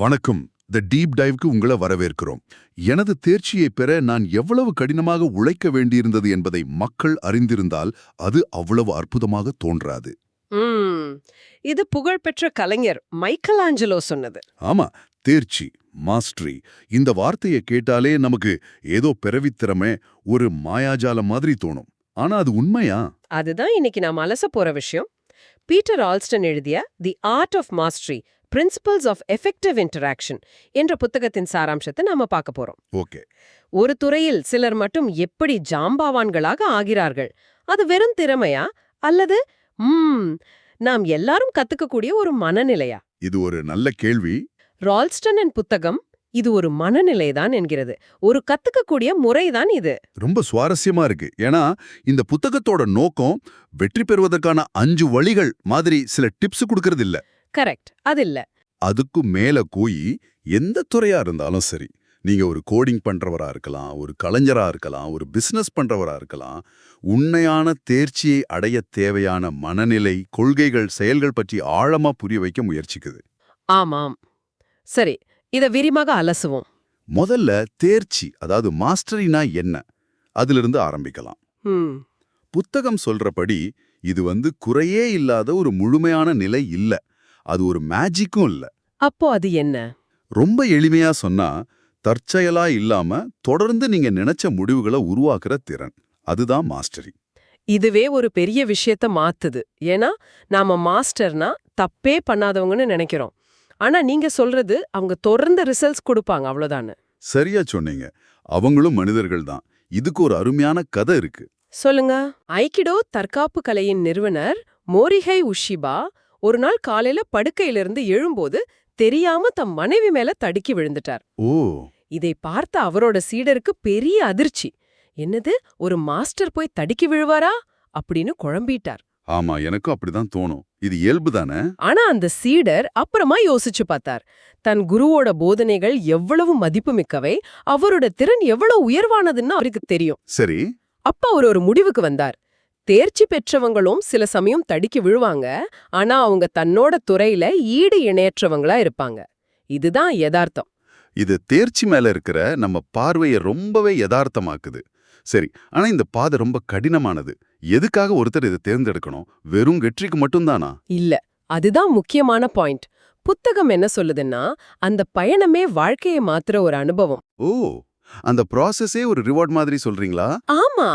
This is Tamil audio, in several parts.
வணக்கம். த டீப் டைவ்க்கு உங்களை வரவேற்கிறோம். எனது தேர்ச்சியை பெற நான் எவ்வளவு கடினமாக உழைக்க வேண்டியிருந்தது என்பதை மக்கள் அறிந்திருந்தால் அது அவ்வளவு அற்புதமாக தோன்றாது. இது புகழ்பெற்ற கலைஞர் மைக்கேல் ஆஞ்சலோ சொன்னது. ஆமா தேர்ச்சி மாஸ்டரி. இந்த வார்த்தையை கேட்டாலே நமக்கு ஏதோ பிறவித்திறமை ஒரு மாயாஜாலம் மாதிரி தோணும். ஆனா அது உண்மையா? அதுதான் இன்னைக்கு நாம் அலச போற விஷயம். பீட்டர் ஆல்ஸ்டன் எழுதிய the art of mastery principles of effective interaction என்ற புத்தகத்தின் சாராம்சத்தை நாம பார்க்க போறோம். ஓகே. ஒரு துறையில் சிலர் மட்டும் எப்படி ஜாம்பாவான்களாக ஆகிறார்கள்? அது வெறும் திறமையா? அல்லது ம் நாம் எல்லாரும் கத்துக்கக்கூடிய ஒரு மனநிலையா? இது ஒரு நல்ல கேள்வி. ரால்ஸ்டனின் புத்தகம் இது ஒரு மனநிலைதான் என்கிறது. ஒரு கத்துக்கக்கூடிய முறைதான் இது. ரொம்ப சுவாரஸ்யமா இருக்கு. ஏன்னா இந்த புத்தகத்தோட நோக்கம் வெற்றி பெறுவதற்கான அஞ்சு வழிகள் மாதிரி சில டிப்ஸ் கொடுக்கறது இல்ல கரெக்ட். அது இல்ல. அதுக்கு மேல போய் எந்த துறையா இருந்தாலும் சரி நீங்க ஒரு கோடிங் பண்றவரா இருக்கலாம் ஒரு கலைஞரா இருக்கலாம் ஒரு பிசினஸ் பண்றவரா இருக்கலாம் உண்மையான தேர்ச்சியை அடைய தேவையான மனநிலை கொள்கைகள் செயல்கள் பற்றி ஆழமா புரிய வைக்க முயற்சிக்குது. ஆமாம். சரி இத விரிமாக அலசுவோம். முதல்ல தேர்ச்சி அதாவது மாஸ்டரினா என்ன? அதிலிருந்து ஆரம்பிக்கலாம். புத்தகம் சொல்றபடி இது வந்து குறையே இல்லாத ஒரு முழுமையான நிலை இல்ல. அது ஒரு மேஜிக்கும் இல்ல. அப்போ அது என்ன? ரொம்ப எளிமையா சொன்னா தற்செயலா இல்லாம தொடர்ந்து நீங்க நினைச்ச முடிவுகளை உருவாக்குற திறன். அதுதான் மாஸ்டரி இதுவே ஒரு பெரிய விஷயத்த மாத்துது. ஏன்னா நாம மாஸ்டர்னா தப்பே பண்ணாதவங்கன்னு நினைக்கிறோம். ஆனா நீங்க சொல்றது அவங்க தொடர்ந்து ரிசல்ட்ஸ் கொடுப்பாங்க அவ்வளவுதானே சரியா சொன்னீங்க. அவங்களும் மனிதர்கள் தான். இதுக்கு ஒரு அருமையான கதை இருக்கு. சொல்லுங்க. ஐக்கிடோ தற்காப்பு கலையின் நிறுவனர் மோரிஹை உஷிபா ஒரு நாள் காலையில படுக்கையிலிருந்து எழும்போது தெரியாம தம் மனைவி மேல தடுக்கி விழுந்துட்டார். ஓ. இதை பார்த்த அவரோட சீடருக்கு பெரிய அதிர்ச்சி. என்னது ஒரு மாஸ்டர் போய் தடுக்கி விழுவாரா? அப்படின்னு குழம்பிட்டார். ஆமா எனக்கும் அப்படிதான் தோணும். இது இயல்பு தானே? ஆனா அந்த சீடர் அப்புறமா யோசிச்சு பார்த்தார். தன் குருவோட போதனைகள் எவ்வளவு மதிப்புமிக்கவை அவரோட திறன் எவ்வளவு உயர்வானதுன்னு அவருக்கு தெரியும். சரி. அப்ப அவர் ஒரு முடிவுக்கு வந்தார். தேர்ச்சி பெற்றவங்களும் சில சமயம் தடுக்கி விழுவாங்க. ஆனா அவங்க தன்னோட துறையில ஈடு இணையற்றவங்களா இருப்பாங்க. இதுதான் யதார்த்தம். இது தேர்ச்சி மேல இருக்கிற நம்ம பார்வையை ரொம்பவே யதார்த்தமாக்குது. சரி ஆனா இந்த பாதை ரொம்ப கடினமானது. எதுக்காக ஒருத்தர் இதை தேர்ந்தெடுக்கணும்? வெறும் வெற்றிக்கு மட்டும்தானா? இல்ல அதுதான் முக்கியமான பாயிண்ட். புத்தகம் என்ன சொல்லுதுன்னா அந்த பயணமே வாழ்க்கையை மாத்துற ஒரு அனுபவம். ஓ அந்த ப்ராசஸே ஒரு ரிவார்ட் மாதிரி சொல்றீங்களா? ஆமா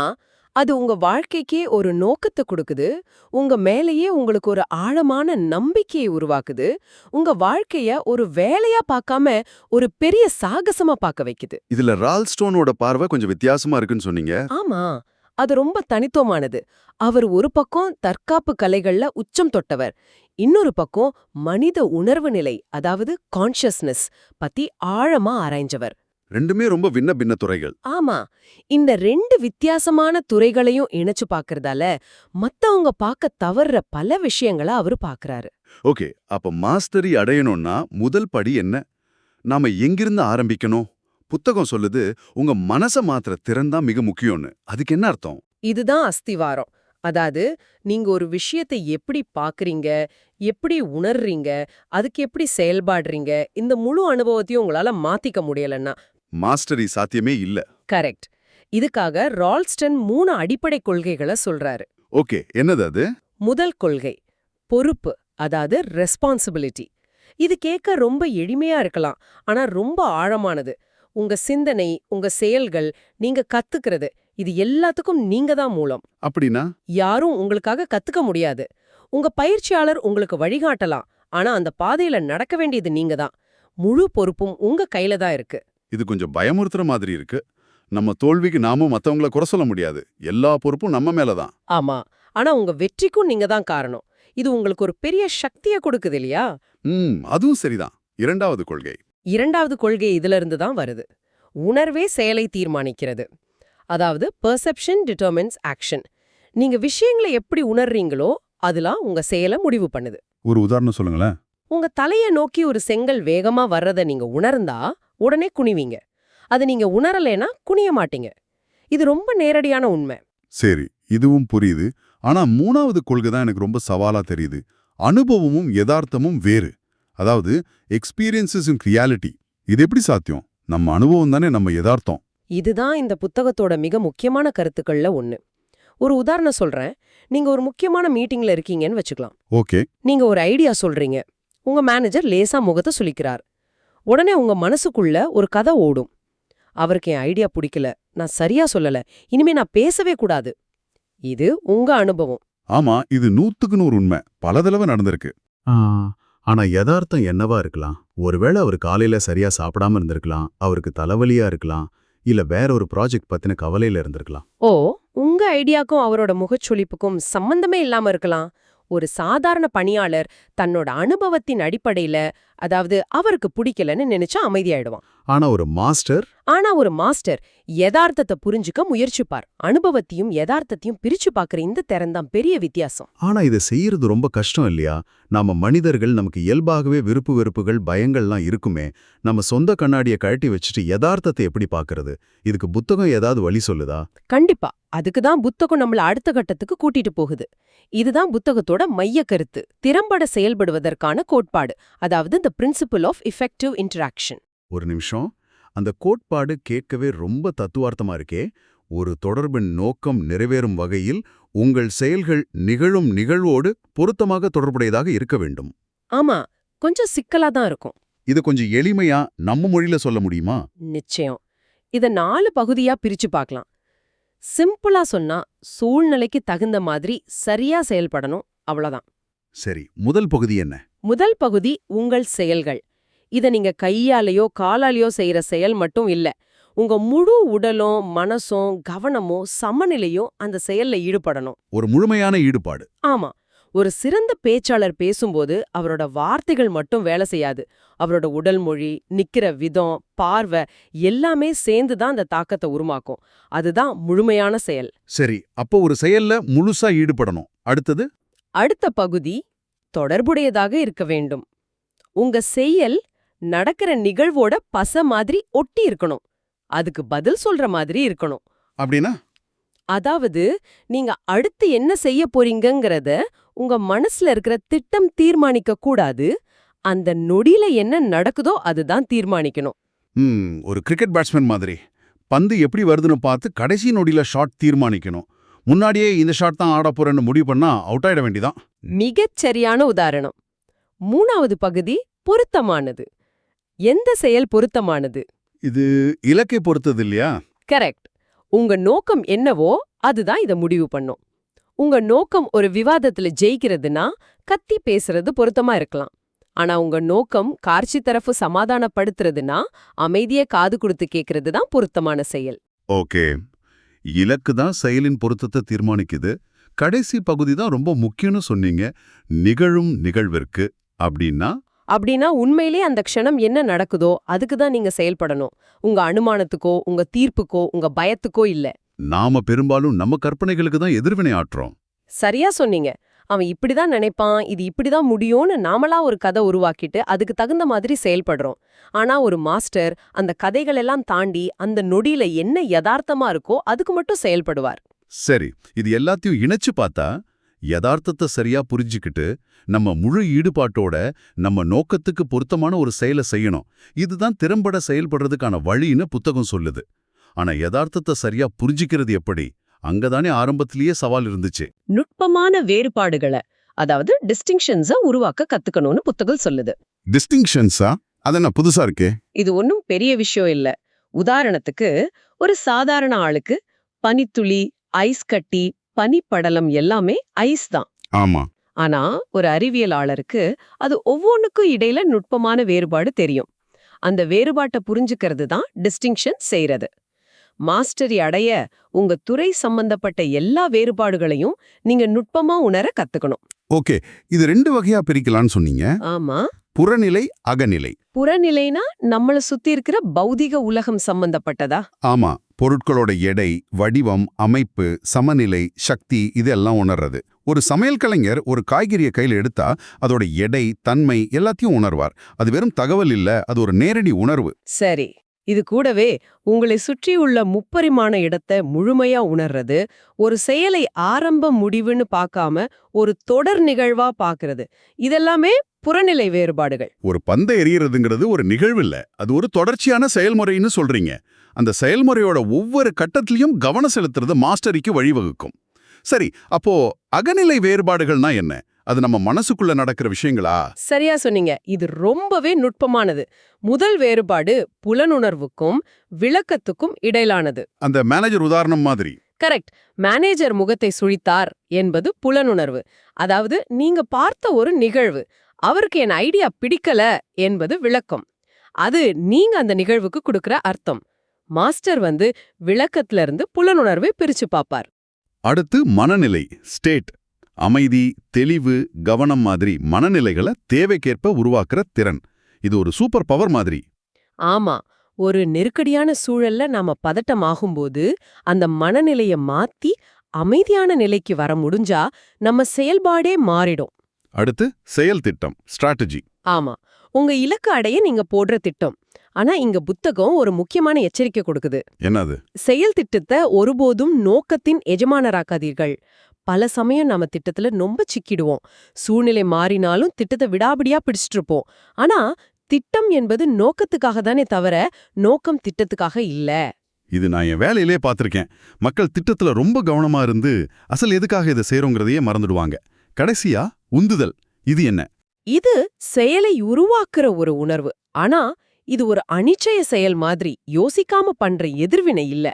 அது உங்க வாழ்க்கைக்கே ஒரு நோக்கத்தை கொடுக்குது. உங்க மேலேயே உங்களுக்கு ஒரு ஆழமான நம்பிக்கையை உருவாக்குது. உங்க வாழ்க்கைய ஒரு வேலையா பார்க்காம ஒரு பெரிய சாகசமா பார்க்க வைக்குது. இதுல ரால் ஸ்டோனோட பார்வை கொஞ்சம் வித்தியாசமா இருக்குன்னு சொன்னீங்க. ஆமா. அது ரொம்ப தனித்துவமானது. அவர் ஒரு பக்கம் தற்காப்பு கலைகள்ல உச்சம் தொட்டவர். இன்னொரு பக்கம் மனித உணர்வு நிலை அதாவது கான்ஷியஸ்னஸ் பத்தி ஆழமா ஆராய்ஞ்சவர். ரெண்டுமே ரொம்ப விண்ண பின்ன துறைகள். ஆமா. இந்த ரெண்டு வித்தியாசமான துறைகளையும் இணைச்சு பார்க்கறதால மத்தவங்க பார்க்க தவறுற பல விஷயங்களை அவரு பார்க்கறாரு ஓகே. அப்ப மாஸ்டரி அடையணும்னா முதல் படி என்ன? நாம எங்கிருந்து ஆரம்பிக்கணும்? புத்தகம் சொல்லுது உங்க மனச மாத்திர திறன் தான் மிக முக்கியம்னு. அதுக்கு என்ன அர்த்தம்? இதுதான் அஸ்திவாரம். அதாவது நீங்க ஒரு விஷயத்தை எப்படி பாக்குறீங்க? எப்படி உணர்றீங்க? அதுக்கு எப்படி செயல்பாடுறீங்க? இந்த முழு அனுபவத்தையும் உங்களால மாத்திக்க முடியலன்னா மாஸ்டரி சாத்தியமே இல்ல. கரெக்ட். இதுக்காக ரால்ஸ்டன் மூணு அடிப்படை கொள்கைகளை சொல்றாரு. ஓகே என்னது அது? முதல் கொள்கை பொறுப்பு அதாவது ரெஸ்பான்சிபிலிட்டி. இது கேட்க ரொம்ப எளிமையா இருக்கலாம் ஆனா ரொம்ப ஆழமானது. உங்க சிந்தனை உங்க செயல்கள் நீங்க கத்துக்கிறது இது எல்லாத்துக்கும் நீங்க தான் மூலம். அப்படின்னா? யாரும் உங்களுக்காக கத்துக்க முடியாது. உங்க பயிற்சியாளர் உங்களுக்கு வழிகாட்டலாம் ஆனா அந்த பாதையில நடக்க வேண்டியது நீங்க தான். முழு பொறுப்பும் உங்க கையில தான் இருக்கு. இது கொஞ்சம் பயமுறுத்துற மாதிரி இருக்கு. நம்ம தோல்விக்கு நாமும் மத்தவங்கள குறை சொல்ல முடியாது. எல்லா பொறுப்பும் நம்ம மேல தான் ஆமா. ஆனா உங்க வெற்றிக்கும் நீங்க தான் காரணம். இது உங்களுக்கு ஒரு பெரிய சக்தியை கொடுக்குது இல்லையா? ம் அதுவும் சரிதான். இரண்டாவது கொள்கை. இரண்டாவது கொள்கை இதுல இருந்து தான் வருது. உணர்வே செயலை தீர்மானிக்கிறது. அதாவது பெர்செப்ஷன் டிட்டர்மின்ஸ் ஆக்ஷன் நீங்க விஷயங்களை எப்படி உணர்றீங்களோ அதெல்லாம் உங்க செயலை முடிவு பண்ணுது. ஒரு உதாரணம் சொல்லுங்களேன். உங்க தலைய நோக்கி ஒரு செங்கல் வேகமா வர்றத நீங்க உணர்ந்தா உடனே குனிவீங்க. அது நீங்க உணரலைனா குனிய மாட்டீங்க. இது ரொம்ப நேரடியான உண்மை. சரி இதுவும் புரியுது. ஆனா மூணாவது கொள்கை தான் எனக்கு ரொம்ப சவாலா தெரியுது. அனுபவமும் யதார்த்தமும் வேறு. அதாவது எக்ஸ்பீரியன்சஸ் இன் ரியாலிட்டி இது எப்படி சாத்தியம்? நம்ம அனுபவம் தானே நம்ம யதார்த்தம். இதுதான் இந்த புத்தகத்தோட மிக முக்கியமான கருத்துக்கள்ல ஒண்ணு. ஒரு உதாரணம் சொல்றேன். நீங்க ஒரு முக்கியமான மீட்டிங்ல இருக்கீங்கன்னு வச்சுக்கலாம். ஓகே. நீங்க ஒரு ஐடியா சொல்றீங்க. உங்க மேனேஜர் லேசா முகத்தை சுளிக்கிறார். உடனே உங்க மனசுக்குள்ள ஒரு கதை ஓடும். அவருக்கு என் ஐடியா பிடிக்கல. நான் சரியா சொல்லல. இனிமே நான் பேசவே கூடாது. இது உங்க அனுபவம். ஆமா இது நூத்துக்கு நூறு உண்மை. பல தடவை நடந்திருக்கு. ஆனா யதார்த்தம் என்னவா இருக்கலாம்? ஒருவேளை அவர் காலையில சரியா சாப்பிடாம இருந்திருக்கலாம். அவருக்கு தலைவலியா இருக்கலாம். இல்ல வேற ஒரு ப்ராஜெக்ட் பத்தின கவலையில இருந்திருக்கலாம். ஓ உங்க ஐடியாக்கும் அவரோட முகச்சொலிப்புக்கும் சம்பந்தமே இல்லாம இருக்கலாம். ஒரு சாதாரண பணியாளர் தன்னோட அனுபவத்தின் அடிப்படையில அதாவது அவருக்கு பிடிக்கலன்னு நினைச்சா அமைதியாயிடுவான். ஆனா ஒரு மாஸ்டர்? ஆனா ஒரு மாஸ்டர் யதார்த்தத்தை புரிஞ்சுக்க முயற்சிப்பார். அனுபவத்தையும் யதார்த்தத்தையும் பிரிச்சு பார்க்கற இந்த திறன்தான் பெரிய வித்தியாசம். ஆனா இதை செய்யறது ரொம்ப கஷ்டம் இல்லையா? நாம மனிதர்கள் நமக்கு இயல்பாகவே விருப்பு வெறுப்புகள் பயங்கள்லாம் இருக்குமே. நம்ம சொந்த கண்ணாடியை கழட்டி வச்சுட்டு யதார்த்தத்தை எப்படி பார்க்கறது? இதுக்கு புத்தகம் ஏதாவது வழி சொல்லுதா? கண்டிப்பா. அதுக்கு தான் புத்தகம் நம்மள அடுத்த கட்டத்துக்கு கூட்டிட்டு போகுது. இதுதான் புத்தகத்தோட மைய கருத்து திறம்பட செயல்படுவதற்கான கோட்பாடு அதாவது the principle of effective interaction ஒரு நிமிஷம். அந்த கோட்பாடு கேட்கவே ரொம்ப தத்துவார்த்தமா இருக்கே. ஒரு தொடர்பின் நோக்கம் நிறைவேறும் வகையில் உங்கள் செயல்கள் நிகழும் நிகழ்வோடு பொருத்தமாக தொடர்புடையதாக இருக்க வேண்டும். ஆமா கொஞ்சம் சிக்கலா தான் இருக்கும். இது கொஞ்சம் எளிமையா நம்ம மொழியில சொல்ல முடியுமா? நிச்சயம். இத நாலு பகுதியா பிரிச்சு பார்க்கலாம். சிம்பிளா சொன்னா சூழ்நிலைக்கு தகுந்த மாதிரி சரியா செயல்படணும் அவ்வளவுதான். சரி முதல் பகுதி என்ன? முதல் பகுதி உங்கள் செயல்கள். இத நீங்க கையாலேயோ காலாலேயோ செய்யற செயல் மட்டும் இல்ல. உங்க முழு உடலும் மனசும் கவனமும் சமநிலையும் அந்த செயல்ல ஈடுபடணும். ஒரு முழுமையான ஈடுபாடு. ஆமா. ஒரு சிறந்த பேச்சாளர் பேசும்போது அவரோட வார்த்தைகள் மட்டும் வேலை செய்யாது. அவரோட உடல் மொழி நிக்கிற விதம் பார்வை எல்லாமே சேர்ந்து தான் அந்த தாக்கத்தை உருவாக்கும். அதுதான் முழுமையான செயல். சரி அப்போ ஒரு செயல்ல முழுசா ஈடுபடணும். அடுத்தது? அடுத்த பகுதி தொடர்புடையதாக இருக்க வேண்டும். உங்க செயல் நடக்கிற நிகழ்வோட பச மாதிரி ஒட்டி இருக்கணும். அதுக்கு பதில் சொல்ற மாதிரி இருக்கணும். அப்படின்னா? அதாவது நீங்க அடுத்து என்ன செய்ய போறீங்கங்கறத உங்க மனசுல இருக்கிற திட்டம் தீர்மானிக்க கூடாது. அந்த நொடியில என்ன நடக்குதோ அதுதான் தீர்மானிக்கணும். ம் ஒரு கிரிக்கெட் பேட்ஸ்மேன் மாதிரி. பந்து எப்படி வருதுன்னு பார்த்து கடைசி நொடியில ஷாட் தீர்மானிக்கணும். முன்னாடியே இந்த ஷாட் தான் ஆட போறேன்னு முடிவு பண்ணா அவுட் ஆயிட வேண்டியதான் மிகச் சரியான உதாரணம். மூணாவது பகுதி பொருத்தமானது. எந்த செயல் பொருத்தமானது? இது இலக்கை பொறுத்தது இல்லையா? கரெக்ட் உங்க நோக்கம் என்னவோ அதுதான் இத முடிவு பண்ணும். உங்க நோக்கம் ஒரு விவாதத்துல ஜெயிக்கிறதுனா கத்தி பேசுறது பொருத்தமா இருக்கலாம். ஆனா உங்க நோக்கம் காட்சி தரப்பு சமாதானப்படுத்துறதுனா அமைதிய காது கொடுத்து கேக்குறது தான் பொருத்தமான செயல். ஓகே. இலக்கு தான் செயலின் பொருத்தத்தை தீர்மானிக்குது. கடைசி பகுதி தான் ரொம்ப முக்கியம்னு சொன்னீங்க. நிகழும் நிகழ்விற்கு அப்படின்னா? அப்படின்னா உண்மையிலே அந்த க்ஷணம் என்ன நடக்குதோ அதுக்கு தான் நீங்க செயல்படணும். உங்க அனுமானத்துக்கோ உங்க தீர்ப்புக்கோ உங்க பயத்துக்கோ இல்ல. நாம பெரும்பாலும் நம்ம கற்பனைகளுக்கு தான் எதிர்வினை ஆற்றுறோம் சரியா சொன்னீங்க. அவன் இப்படிதான் நினைப்பான் இது இப்படிதான் முடியும்னு நாமளா ஒரு கதை உருவாக்கிட்டு அதுக்கு தகுந்த மாதிரி செயல்படுறோம். ஆனா ஒரு மாஸ்டர் அந்த கதைகள் எல்லாம் தாண்டி அந்த நொடியில என்ன யதார்த்தமா இருக்கோ அதுக்கு மட்டும் செயல்படுவார். சரி இது எல்லாத்தையும் இணைச்சு பார்த்தா யதார்த்தத்தை சரியா புரிஞ்சுக்கிட்டு நம்ம முழு ஈடுபாட்டோட நம்ம நோக்கத்துக்கு பொருத்தமான ஒரு செயலை செய்யணும். இதுதான் திறம்பட செயல்படுறதுக்கான வழின்னு புத்தகம் சொல்லுது. ஆனா யதார்த்தத்தை சரியா புரிஞ்சிக்கிறது எப்படி? அங்கதானே ஆரம்பத்திலேயே சவால் இருந்துச்சு. நுட்பமான வேறுபாடுகளை அதாவது டிஸ்டிங்ஷன்ஸ உருவாக்க கத்துக்கணும்னு புத்தகம் சொல்லுது. டிஸ்டிங்ஷன்ஸா அதென்ன புதுசா இருக்கே? இது ஒன்றும் பெரிய விஷயம் இல்ல. உதாரணத்துக்கு ஒரு சாதாரண ஆளுக்கு பனித்துளி ஐஸ் கட்டி பனிப்படலம் எல்லாமே ஐஸ் தான். ஆமா. ஆனா ஒரு அறிவியலாளருக்கு அது ஒவ்வொன்றுக்கும் இடையில நுட்பமான வேறுபாடு தெரியும். அந்த வேறுபாட்டை புரிஞ்சுக்கிறது தான் டிஸ்டிங்ஷன் செய்யறது மாஸ்டரி அடைய உங்க துறை சம்பந்தப்பட்ட எல்லா வேறுபாடுகளையும் நீங்க நுட்பமா உணர கத்துக்கணும். ஓகே இது ரெண்டு வகையா பிரிக்கலாம்னு சொன்னீங்க. ஆமா. புறநிலை அகநிலை. புறநிலைனா நம்மள சுத்தி இருக்கிற பௌதிக உலகம் சம்பந்தப்பட்டதா? ஆமா பொருட்களோட எடை வடிவம் அமைப்பு சமநிலை சக்தி இதெல்லாம் உணர்றது. ஒரு சமையல் கலைஞர் ஒரு காய்கறியை கையில் எடுத்தா அதோட எடை தன்மை எல்லாத்தையும் உணர்வார். அது வெறும் தகவல் இல்ல அது ஒரு நேரடி உணர்வு. சரி. இது கூடவே உங்களை சுற்றியுள்ள முப்பரிமாண இடத்தை முழுமையா உணர்றது ஒரு செயலை ஆரம்ப முடிவுன்னு பார்க்காம ஒரு தொடர் நிகழ்வா பாக்குறது இதெல்லாமே புறநிலை வேறுபாடுகள். ஒரு பந்தை எறியறதுங்கிறது ஒரு நிகழ்வு இல்ல அது ஒரு தொடர்ச்சியான செயல்முறைன்னு சொல்றீங்க. அந்த செயல்முறையோட ஒவ்வொரு கட்டத்திலையும் கவனம் செலுத்துறது மாஸ்டரிக்கு வழிவகுக்கும். சரி அப்போ அகநிலை வேறுபாடுகள்னா என்ன? அது நம்ம மனசுக்குள்ள நடக்கிற விஷயங்களா? சரியா சொன்னீங்க. இது ரொம்பவே நுட்பமானது. முதல் வேறுபாடு புலனுணர்வுக்கும் விளக்கத்துக்கும் இடையிலானது. அந்த மேனேஜர் உதாரணம் மாதிரி. கரெக்ட். மேனேஜர் முகத்தை சுழித்தார் என்பது புலனுணர்வு. அதாவது நீங்க பார்த்த ஒரு நிகழ்வு அவருக்கு என் ஐடியா பிடிக்கல என்பது விளக்கம். அது நீங்க அந்த நிகழ்வுக்கு கொடுக்கிற அர்த்தம். மாஸ்டர் வந்து விளக்கத்துல இருந்து புலனுணர்வை பிரிச்சு பாப்பார் அடுத்து மனநிலை ஸ்டேட் அமைதி தெளிவு கவனம் மாதிரி மனநிலைகளை தேவைக்கேற்ப உருவாக்குற திறன். இது ஒரு சூப்பர் பவர் மாதிரி. ஆமா. ஒரு நெருக்கடியான சூழல்ல நாம பதட்டமாகும்போது அந்த மனநிலைய மாத்தி அமைதியான நிலைக்கு வர முடிஞ்சா நம்ம செயல்பாடே மாறிடும். அடுத்து செயல் திட்டம் ஸ்ட்ராட்டஜி ஆமா. உங்க இலக்கு அடைய நீங்க போடுற திட்டம். ஆனா இங்க புத்தகம் ஒரு முக்கியமான எச்சரிக்கை கொடுக்குது. என்னது? செயல் திட்டத்தை ஒருபோதும் நோக்கத்தின் எஜமானராக்காதீர்கள். பல சமயம் நம்ம திட்டத்துல ரொம்ப சிக்கிடுவோம். சூழ்நிலை மாறினாலும் திட்டத்தை விடாபிடியா பிடிச்சிட்டு இருப்போம் ஆனா திட்டம் என்பது நோக்கத்துக்காக தானே தவிர நோக்கம் திட்டத்துக்காக இல்ல. இது நான் என் வேலையிலே பார்த்திருக்கேன். மக்கள் திட்டத்துல ரொம்ப கவனமா இருந்து அசல் எதுக்காக இதை செய்றோங்கிறதையே மறந்துடுவாங்க. கடைசியா உந்துதல். இது என்ன? இது செயலை உருவாக்குற ஒரு உணர்வு. ஆனா இது ஒரு அனிச்சய செயல் மாதிரி யோசிக்காம பண்ற எதிர்வினை இல்ல.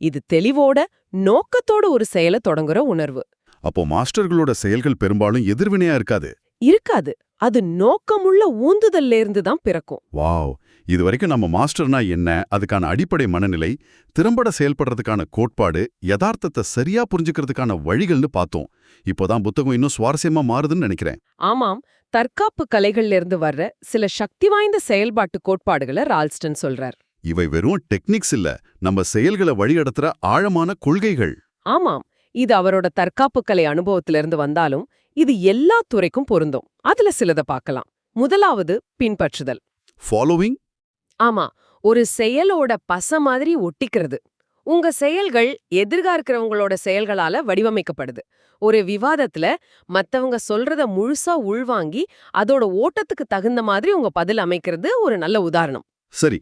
இது தெளிவோட நோக்கத்தோட ஒரு செயலை தொடங்குற உணர்வு. அப்போ மாஸ்டர்களோட செயல்கள் பெரும்பாலும் எதிர்வினையா இருக்காது. இருக்காது. அது நோக்கமுள்ள ஊந்துதல்ல இருந்து தான் பிறக்கும். வாவ்! இது வரைக்கும் நம்ம மாஸ்டர்னா என்ன அதுக்கான அடிப்படை மனநிலை திறம்பட செயல்படுறதுக்கான கோட்பாடு யதார்த்தத்தை சரியா புரிஞ்சுக்கிறதுக்கான வழிகள்னு பார்த்தோம். இப்போதான் புத்தகம் இன்னும் சுவாரஸ்யமா மாறுதுன்னு நினைக்கிறேன். ஆமாம். தற்காப்பு கலைகள்ல இருந்து வர்ற சில சக்தி வாய்ந்த செயல்பாட்டு கோட்பாடுகளை ரால்ஸ்டன் சொல்றார். இவை வெறும் டெக்னிக்ஸ் இல்ல நம்ம செயல்களை வழிநடத்துற ஆழமான கொள்கைகள். ஆமாம். இது அவரோட தற்காப்பு கலை அனுபவத்திலிருந்து வந்தாலும் இது எல்லா துறைக்கும் பொருந்தும். அதுல சிலத பார்க்கலாம். முதலாவது பின்பற்றுதல். ஃபாலோவிங் ஆமா ஒரு செயலோட பச மாதிரி ஒட்டிக்கிறது. உங்க செயல்கள் எதிர்கா இருக்கிறவங்களோட செயல்களால வடிவமைக்கப்படுது. ஒரு விவாதத்துல மத்தவங்க சொல்றத முழுசா உள்வாங்கி அதோட ஓட்டத்துக்கு தகுந்த மாதிரி உங்க பதில் அமைக்கிறது ஒரு நல்ல உதாரணம். சரி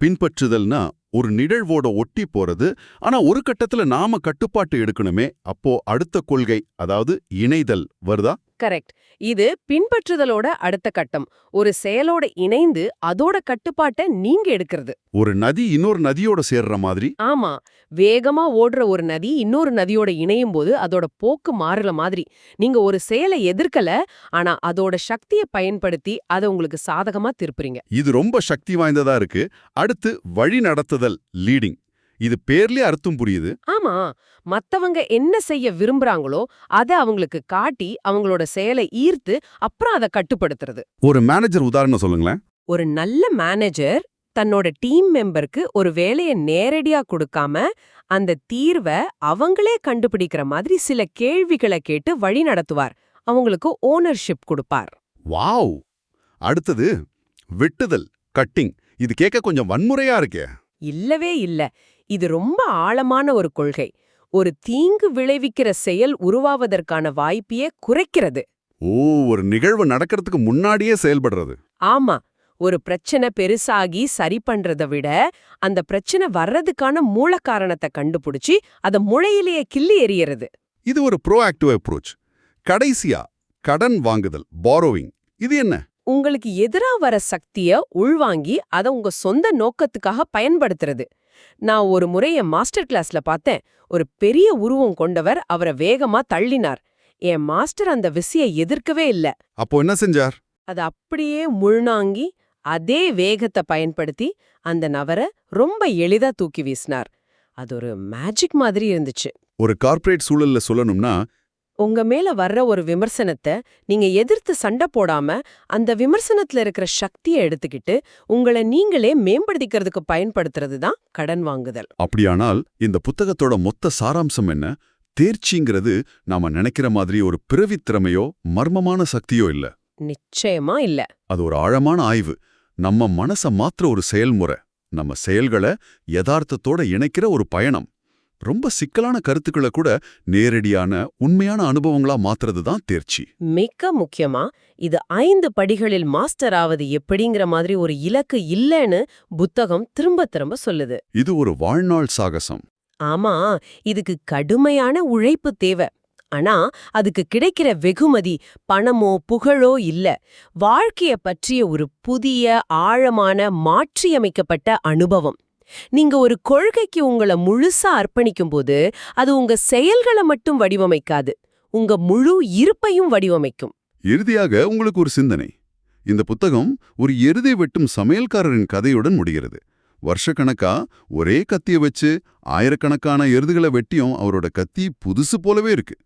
பின்பற்றுதல்னா ஒரு நிகழ்வோட ஒட்டி போறது. ஆனா ஒரு கட்டத்துல நாம கட்டுப்பாட்டு எடுக்கணுமே. அப்போ அடுத்த கொள்கை அதாவது இணைதல் வருதா? கரெக்ட். இது பின்பற்றுதலோட அடுத்த கட்டம். ஒரு செயலோட இணைந்து அதோட கட்டுப்பாட்டை நீங்க எடுக்கிறது. ஒரு நதி இன்னொரு நதியோட சேர்ற மாதிரி? ஆமா. வேகமா ஓடுற ஒரு நதி இன்னொரு நதியோட இணையும் போது அதோட போக்கு மாறல மாதிரி. நீங்க ஒரு செயலை எதிர்க்கல ஆனா அதோட சக்தியை பயன்படுத்தி அதை உங்களுக்கு சாதகமா திருப்புறீங்க. இது ரொம்ப சக்தி வாய்ந்ததா இருக்கு. அடுத்து வழி நடத்துதல் லீடிங் இது பேர்லயே அர்த்தம் புரியுது. ஆமா. மத்தவங்க என்ன செய்ய விரும்புறாங்களோ அதை அவங்களுக்கு காட்டி அவங்களோட செயலை ஈர்த்து அப்புறம் அதை கட்டுப்படுத்துறது. ஒரு மேனேஜர் உதாரணம் சொல்லுங்களேன். ஒரு நல்ல மேனேஜர் தன்னோட டீம் மெம்பருக்கு ஒரு வேலையை நேரடியா கொடுக்காம அந்த தீர்வை அவங்களே கண்டுபிடிக்கிற மாதிரி சில கேள்விகளை கேட்டு வழி நடத்துவார். அவங்களுக்கு ஓனர்ஷிப் கொடுப்பார். வாவ்! அடுத்தது வெட்டுதல் கட்டிங் இது கேட்க கொஞ்சம் வன்முறையா இருக்கே. இல்லவே இல்ல. இது ரொம்ப ஆழமான ஒரு கொள்கை. ஒரு தீங்கு விளைவிக்கிற செயல் உருவாவதற்கான வாய்ப்பையே குறைக்கிறது. ஓ ஒரு நிகழ்வு நடக்கிறதுக்கு முன்னாடியே செயல்படுறது. ஆமா ஒரு பிரச்சனை பெருசாகி சரி பண்றத விட அந்த பிரச்சனை வர்றதுக்கான மூல காரணத்தை கண்டுபிடிச்சி அத முளையிலேயே கிள்ளி எறியறது. இது ஒரு ப்ரோஆக்டிவ் அப்ரோச் கடைசியா கடன் வாங்குதல் பாரோவிங் இது என்ன? உங்களுக்கு எதிரா வர சக்திய உள்வாங்கி அத உங்க சொந்த நோக்கத்துக்காக பயன்படுத்துறது. நான் ஒரு முறை என் மாஸ்டர் கிளாஸ்ல பார்த்தேன் ஒரு பெரிய உருவம் கொண்டவர் அவரை வேகமா தள்ளினார். என் மாஸ்டர் அந்த விசைய எதிர்க்கவே இல்ல. அப்போ என்ன செஞ்சார்? அது அப்படியே முள்நாங்கி அதே வேகத்தை பயன்படுத்தி அந்த நபரை ரொம்ப எளிதா தூக்கி வீசினார். அது ஒரு மேஜிக் மாதிரி இருந்துச்சு. ஒரு கார்ப்பரேட் சூழல்ல சொல்லணும்னா உங்க மேல வர்ற ஒரு விமர்சனத்தை நீங்க எதிர்த்து சண்டை போடாம அந்த விமர்சனத்துல இருக்கிற சக்தியை எடுத்துக்கிட்டு உங்களை நீங்களே மேம்படுத்திக்கிறதுக்கு பயன்படுத்துறது தான் கடன் வாங்குதல். அப்படியானால் இந்த புத்தகத்தோட மொத்த சாராம்சம் என்ன? தேர்ச்சிங்கிறது நாம நினைக்கிற மாதிரி ஒரு பிறவித் திறமையோ மர்மமான சக்தியோ இல்ல. நிச்சயமா இல்ல. அது ஒரு ஆழமான ஆய்வு. நம்ம மனச மாத்திர ஒரு செயல்முறை. நம்ம செயல்களை யதார்த்தத்தோட இணைக்கிற ஒரு பயணம். ரொம்ப சிக்கலான கருத்துக்களை கூட நேரடியான உண்மையான அனுபவங்களா மாத்துறது தான் தேர்ச்சி. மிக்க முக்கியமா இது ஐந்து படிகளில் மாஸ்டர் ஆவது எப்படிங்கிற மாதிரி ஒரு இலக்கு இல்லைன்னு புத்தகம் திரும்ப திரும்ப சொல்லுது. இது ஒரு வாழ்நாள் சாகசம். ஆமா இதுக்கு கடுமையான உழைப்பு தேவை. ஆனா அதுக்கு கிடைக்கிற வெகுமதி பணமோ புகழோ இல்ல. வாழ்க்கைய பற்றிய ஒரு புதிய ஆழமான மாற்றியமைக்கப்பட்ட அனுபவம். நீங்க ஒரு கொள்கைக்கு உங்களை முழுசா அர்ப்பணிக்கும்போது அது உங்க செயல்களை மட்டும் வடிவமைக்காது. உங்க முழு இருப்பையும் வடிவமைக்கும். இறுதியாக உங்களுக்கு ஒரு சிந்தனை. இந்த புத்தகம் ஒரு எருதை வெட்டும் சமையல்காரரின் கதையுடன் முடிகிறது. வருஷக்கணக்கா ஒரே கத்திய வச்சு ஆயிரக்கணக்கான எருதுகளை வெட்டியும் அவரோட கத்தி புதுசு போலவே இருக்கு.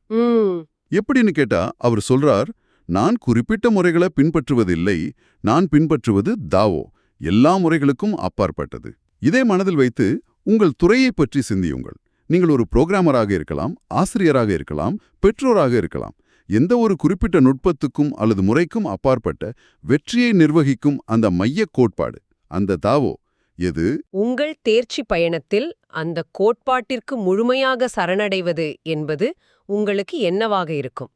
எப்படின்னு கேட்டா அவர் சொல்றார் நான் குறிப்பிட்ட முறைகளை பின்பற்றுவதில்லை. நான் பின்பற்றுவது தாவோ. எல்லா முறைகளுக்கும் அப்பாற்பட்டது. இதை மனதில் வைத்து உங்கள் துறையை பற்றி சிந்தியுங்கள். நீங்கள் ஒரு புரோகிராமராக இருக்கலாம் ஆசிரியராக இருக்கலாம் பெற்றோராக இருக்கலாம். எந்த ஒரு குறிப்பிட்ட நுட்பத்துக்கும் அல்லது முறைக்கும் அப்பாற்பட்ட வெற்றியை நிர்வகிக்கும் அந்த மையக் கோட்பாடு அந்த தாவோ எது? உங்கள் தேர்ச்சி பயணத்தில் அந்த கோட்பாட்டிற்கு முழுமையாக சரணடைவது என்பது உங்களுக்கு என்னவாக இருக்கும்?